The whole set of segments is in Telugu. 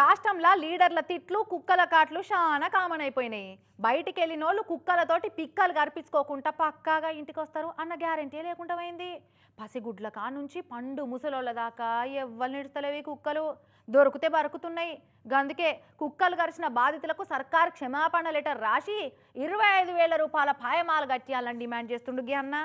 రాష్ట్రంలో లీడర్ల తిట్లు కుక్కల కాట్లు చాలా కామన్ అయిపోయినాయి. బయటికి వెళ్ళిన వాళ్ళు కుక్కలతోటి పిక్కలు గర్పించుకోకుండా పక్కాగా ఇంటికి వస్తారు అన్న గ్యారంటీ లేకుండా పోయింది. పసిగుడ్ల కా నుంచి పండు ముసలోళ్ళ దాకా ఎవ్వరు నిడుస్తలేవి కుక్కలు. దొరికితే బరుకుతున్నాయి. అందుకే కుక్కలు గరిచిన బాధితులకు సర్కార్ క్షమాపణ లెటర్ రాసి ఇరవై ఐదు వేల రూపాయల పాయమాలు కట్టియాలని డిమాండ్ చేస్తుండుగి అన్న.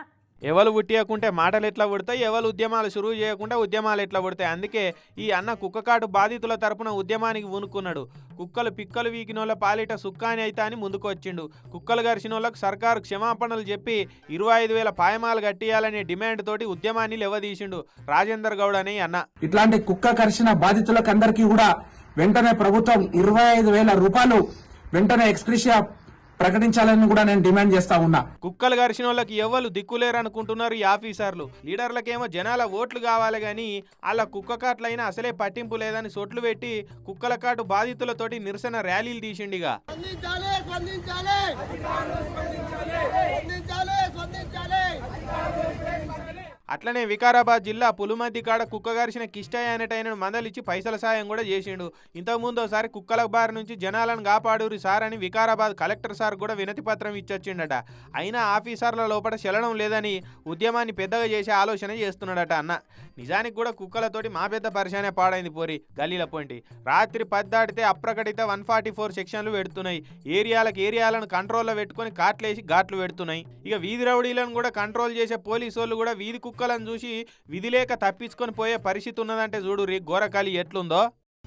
ఎవరు పుట్టియకుంటే మాటలు ఎట్లా పుడతాయి ఎవరు ఉద్యమాలు షురువు చేయకుండా ఉద్యమాలు ఎట్లా పుడతాయి? అందుకే ఈ అన్న కుక్కకాటు బాధితుల తరపున ఉద్యమానికి వణుకున్నాడు కుక్కలు పిక్కలు వీకినోళ్ళ పాలిట సుక్కాని అయితే అని ముందుకు వచ్చిండు కుక్కలు గరిచిన వాళ్ళకు సర్కారు క్షమాపణలు చెప్పి ఇరవై ఐదు వేల పాయమాలు కట్టియాలనే డిమాండ్ తోటి ఉద్యమాన్ని లెవదీసిండు రాజేందర్ గౌడ్ అనే అన్న. ఇట్లాంటి కుక్క కరిచిన బాధితులకు అందరికీ కూడా వెంటనే ప్రభుత్వం ఇరవై ఐదు వేల రూపాయలు వెంటనే ఎక్స్క్రిషియా ప్రకటించాలని కూడా నేను డిమాండ్ చేస్తా ఉన్నా. కుక్కలు గరిచిన వాళ్ళకి ఎవరు దిక్కులేరు అనుకుంటున్నారు ఈ ఆఫీసర్లు. లీడర్లకేమో జనాల ఓట్లు కావాలి కానీ వాళ్ళ కుక్క కాట్లైనా అసలే పట్టింపు లేదని సొట్లు పెట్టి కుక్కల కాటు బాధితులతోటి నిరసన ర్యాలీలు తీసిండిగా. అట్లనే వికారాబాద్ జిల్లా పులుమతి కాడ కుక్క గారిసిన కిష్టయ్య అనేటైన మందలిచ్చి పైసల సాయం కూడా చేసిండు. ఇంతకుముందు ఒకసారి కుక్కల బారి నుంచి జనాలను కాపాడూరి సార్ అని వికారాబాద్ కలెక్టర్ సార్ కూడా వినతి పత్రం ఇచ్చొచ్చిండట. అయినా ఆఫీసర్ల లోపల చలనం లేదని ఉద్యమాన్ని పెద్దగా చేసే ఆలోచన చేస్తున్నాడట అన్న. నిజానికి కూడా కుక్కలతోటి మా పెద్ద పరిశానే పాడైంది పోరి గల్లీల పొంటి రాత్రి పది దాటితే అప్రకటిత వన్ ఫార్టీ ఫోర్ సెక్షన్లు పెడుతున్నాయి. ఏరియాలకు ఏరియాలను కంట్రోల్లో పెట్టుకొని కాట్లేసి ఘాట్లు పెడుతున్నాయి. ఇక వీధి రౌడీలను కూడా కంట్రోల్ చేసే పోలీసు వాళ్ళు కూడా వీధి కుక్క కుక్కలను చూసి విధి లేక తప్పించుకొని పోయే పరిస్థితి ఉన్నదంటే చూడు రీ గోరకాలి ఎట్లుందో.